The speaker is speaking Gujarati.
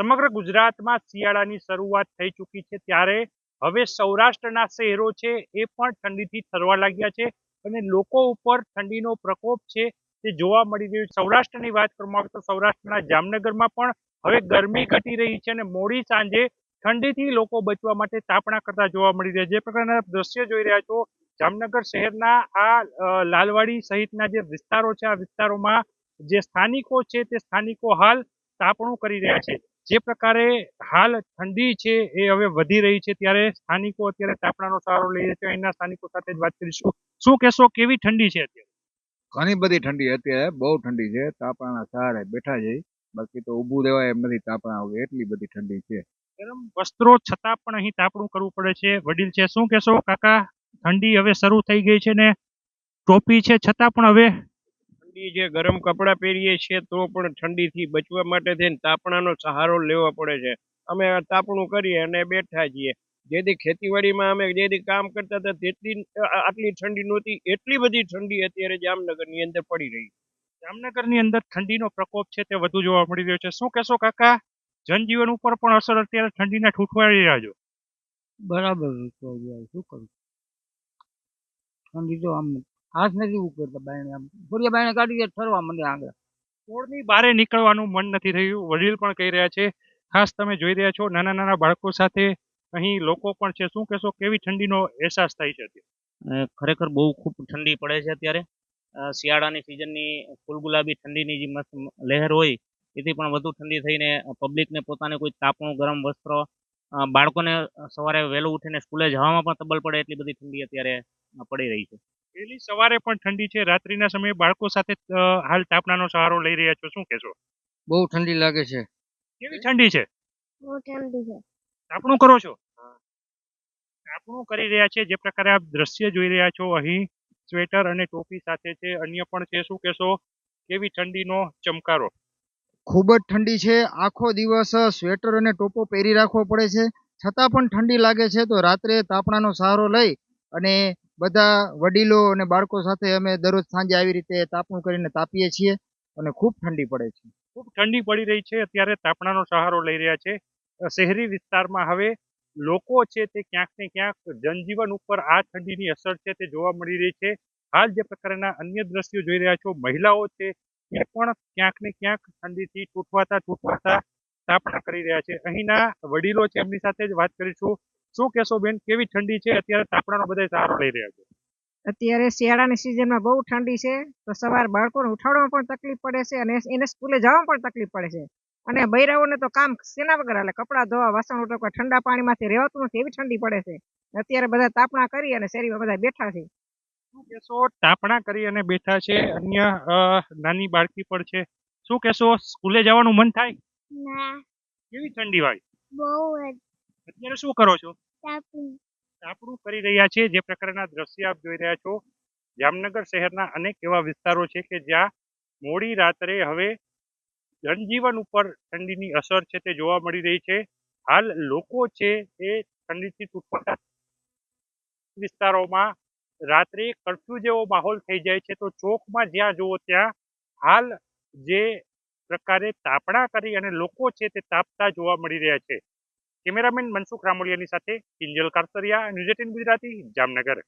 સમગ્ર ગુજરાતમાં શિયાળાની શરૂઆત થઈ ચૂકી છે. ત્યારે હવે સૌરાષ્ટ્રના શહેરો છે એ પણ ઠંડીથી ઠરવા લાગ્યા છે અને લોકો ઉપર ઠંડીનો પ્રકોપ છે તે જોવા મળી રહ્યું સૌરાષ્ટ્રની વાત કરવામાં આવે તો સૌરાષ્ટ્રના જામનગરમાં પણ હવે ગરમી ઘટી રહી છે અને મોડી સાંજે ઠંડીથી લોકો બચવા માટે તાપણા કરતા જોવા મળી રહ્યા જે પ્રકારના દ્રશ્ય જોઈ રહ્યા છો, જામનગર શહેરના આ લાલવાડી સહિતના જે વિસ્તારો છે, આ વિસ્તારોમાં જે સ્થાનિકો છે તે સ્થાનિકો હાલ તાપણું કરી રહ્યા છે. જે પ્રકારે હાલ ઠંડી છે એ હવે વધી રહી છે ત્યારે સ્થાનિકો અત્યારે તાપણાનો સહારો લઈ રહ્યા છે. અહીંના સ્થાનિકો સાથે જ વાત કરીશું. શું કહેશો કેવી ઠંડી છે અત્યારે? ઘણી બધી ઠંડી અત્યારે બહુ ઠંડી છે. તાપણાના સહારે બેઠા છે. બાકી તો ઊભું રહેવાય એમ નથી તાપણા વગર. એટલી બધી ઠંડી છે. ગરમ વસ્ત્રો છતાં પણ અહીં તાપણું કરવું પડે છે. વડીલ છે શું કહેશો કાકા? ઠંડી હવે શરૂ થઈ ગઈ છે ને? ટોપી છે છતાં પણ હવે ઠંડી જે ગરમ કપડાં પહેરીએ છીએ તો પણ ઠંડીથી બચવા માટે થઈને તાપણાનો સહારો લેવો પડે છે. અમે તાપણું કરીએ અને બેઠા છીએ. જેથી ખેતીવાડીમાં અમે જેથી કામ કરતા હતા તેટલી આટલી ઠંડી નહોતી એટલી બધી ઠંડી અત્યારે જામનગરની અંદર પડી રહી. જામનગરની અંદર ઠંડીનો પ્રકોપ છે તે વધુ જોવા મળી રહ્યો છે. શું કહેશો કાકા? જનજીવન ઉપર પણ અસર અત્યારે ઠંડીના ઠૂંઠવાડી રહ્યા છો. બરાબર શું કરું? ઠંડી તો આમ હાથ નથી ઉકળતા બાયણે આમ. ફોડિયા બાયણે કાઢી દે ઠરવા મને આગળ. પોળની બારે નીકળવાનું મન નથી થયું. વડીલ પણ કહી રહ્યા છે ખાસ તમે જોઈ રહ્યા છો નાના નાના બાળકો સાથે અહીં લોકો પણ છે. શું કહેશો કેવી ઠંડીનો અહેસાસ થાય છે અત્યારે? ખરેખર બહુ ખૂબ ઠંડી પડે છે અત્યારે. શિયાળાની સિઝનની ફૂલ ગુલાબી ઠંડીની જે મસ્ત લહેર હોય એથી પણ વધુ ઠંડી થઈને પબ્લિકને પોતાને કોઈ તાપણું ગરમ વસ્ત્રો બાળકોને સવારે વહેલું ઉઠીને સ્કૂલે જવામાં પણ તબલ પડે એટલી બધી ઠંડી અત્યારે પડી રહી છે. વહેલી સવારે પણ ઠંડી છે રાત્રિના સમયે બાળકો સાથે હાલ તાપનાનો સહારો લઈ રહ્યા છો. શું કહેશો? બહુ ઠંડી લાગે છે. કેવી ઠંડી છે? બહુ ઠંડી છે. તાપણું કરો છો? તાપણું કરી રહ્યા છે જે પ્રકારે આપ દ્રશ્ય જોઈ રહ્યા છો. અહીં સ્વેટર અને ટોપી સાથે છે અન્ય પણ છે. શું કહેશો? કેવી ઠંડીનો ચમકારો? ખૂબ જ ઠંડી છે. આખો દિવસ સ્વેટર અને ટોપો પહેરી રાખવો પડે છે. છતાં પણ ઠંડી લાગે છે. તો રાત્રે તાપણાનો સહારો લઈ અને બધા વડીલો અને બાળકો સાથે અમે દરરોજ સાંજે આવી રીતે તાપણું કરીને તાપીએ છીએ અને ખૂબ ઠંડી પડે છે. ખૂબ ઠંડી પડી રહી છે. અત્યારે તાપણાનો સહારો લઈ રહ્યા છે. શહેરી વિસ્તારમાં હવે લોકો છે તે ક્યાંક ને ક્યાંક જનજીવન ઉપર આ ઠંડીની અસર છે તે જોવા મળી રહી છે. હાલ જે પ્રકારના અન્ય દ્રશ્યો જોઈ રહ્યા છો, મહિલાઓ છે એ પણ ક્યાંક ને ક્યાંક ઠંડીથી તૂટવાતા તૂટવાતા તાપણા કરી રહ્યા છે. અહીંના વડીલો છે એમની સાથે જ વાત કરીશું. શું કહેશો બેન? કેવી ઠંડી છે? અત્યારે તાપણાનો બધા સહારો લઈ રહ્યા છે. અત્યારે શિયાળાની સિઝનમાં બહુ ઠંડી છે. તો સવાર બાળકોને ઉઠાડવામાં પણ તકલીફ પડે છે અને એને સ્કૂલે જવામાં પણ તકલીફ પડે છે. અને બૈરાઓને તો કામ શેના વગર એટલે કપડાં ધોવા વાસણ ઉટકવા ઠંડા પાણીમાંથી રહેવાતું નથી. એવી ઠંડી પડે છે. અત્યારે બધા તાપણા કરી અને શેરીમાં બધા બેઠા છે. શું કહેશો? તાપણા કરી અને બેઠા છે. અન્ય અ, નાની બાળકી પણ છે. શું કહેશો? સ્કૂલે જવાનું મન થાય? ના. કેવી ઠંડી હોય? બહુ અત્યારે શું કરો છો? તાપણું કરી રહ્યા છે. જે પ્રકારના દ્રશ્ય આપ જોઈ રહ્યા છો. જામનગર શહેરના અનેક એવા વિસ્તારો છે કે જ્યાં મોડી રાત્રે હવે જનજીવન ઉપર ઠંડીની અસર છે તે જોવા મળી રહી છે. હાલ લોકો છે એ ઠંડીથી તૂટવાતા વિસ્તારોમાં રાત્રે કર્ફ્યુ જેવો માહોલ થઈ જાય છે. તો ચોકમાં જ્યાં જુઓ ત્યાં હાલ જે પ્રકારે તાપણા કરી અને લોકો છે તે તાપતા જોવા મળી રહ્યા છે. કેમેરામેન મનસુખ રામોલિયાની સાથે કિંજલ કારસરિયા ન્યૂઝ એટીન ગુજરાતી જામનગર.